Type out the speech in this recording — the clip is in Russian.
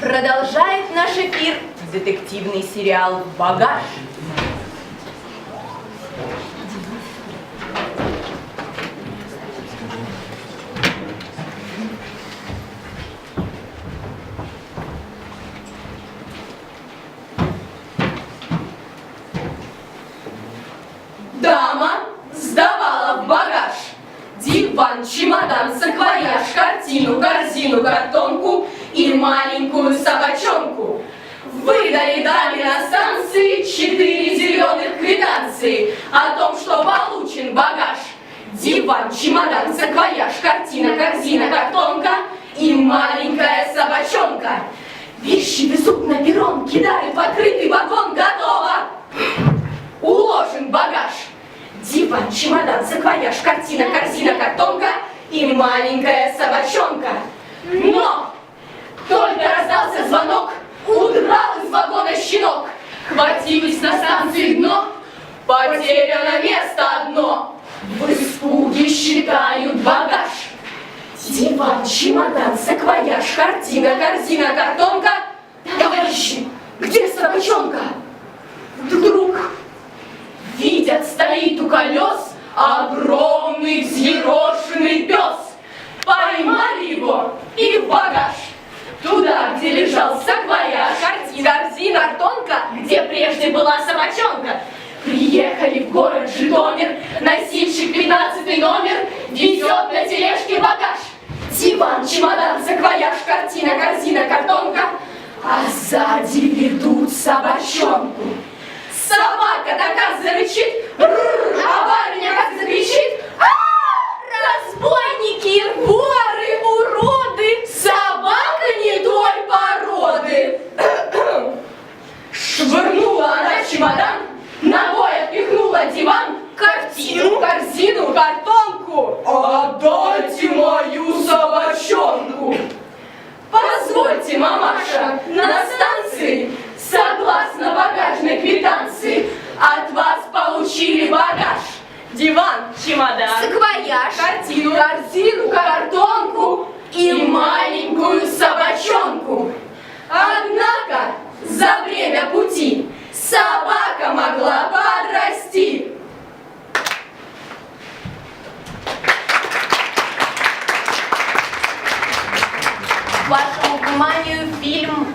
Продолжает наш эфир детективный сериал «Багаж». Дама сдавала в багаж диван, чемодан, саквояж, картину, корзину, картонку и маленькую собачонку. Выдали даме на станции четыре зеленых квитанции о том, что получен багаж. Диван, чемодан, саквояж, картина, корзина, картонка и маленькая собачонка. Вещи везут на перрон, кидают в открытый вагон, готово! Уложен багаж. Диван, чемодан, саквояж, картина, корзина, картонка и маленькая собачонка. Хватились на станции дно, потеряно место одно. В испуге считают багаж. Диван, чемодан, саквояж, картина, корзина, картонка. Товарищи, где собачонка? Вдруг видят, стоит у колес огромный взъерошенный пес. Поймали его и в багаж. Туда, где лежал саквояж, картина, корзина, картонка, где прежде была собачонка. Приехали в город Житомир, носильщик 15 номер везет на тележке багаж. Диван, чемодан, саквояж, картина, корзина, картонка, а сзади ведут собачонку. Собака такая зарычит, картонку. Отдайте мою собачонку. Позвольте, мамаша, на станции, согласно багажной квитанции, от вас получили багаж. Диван, чемодан, Саквояж. картину, корзину, картонку и маленькую собачонку. Вашему вниманию фильм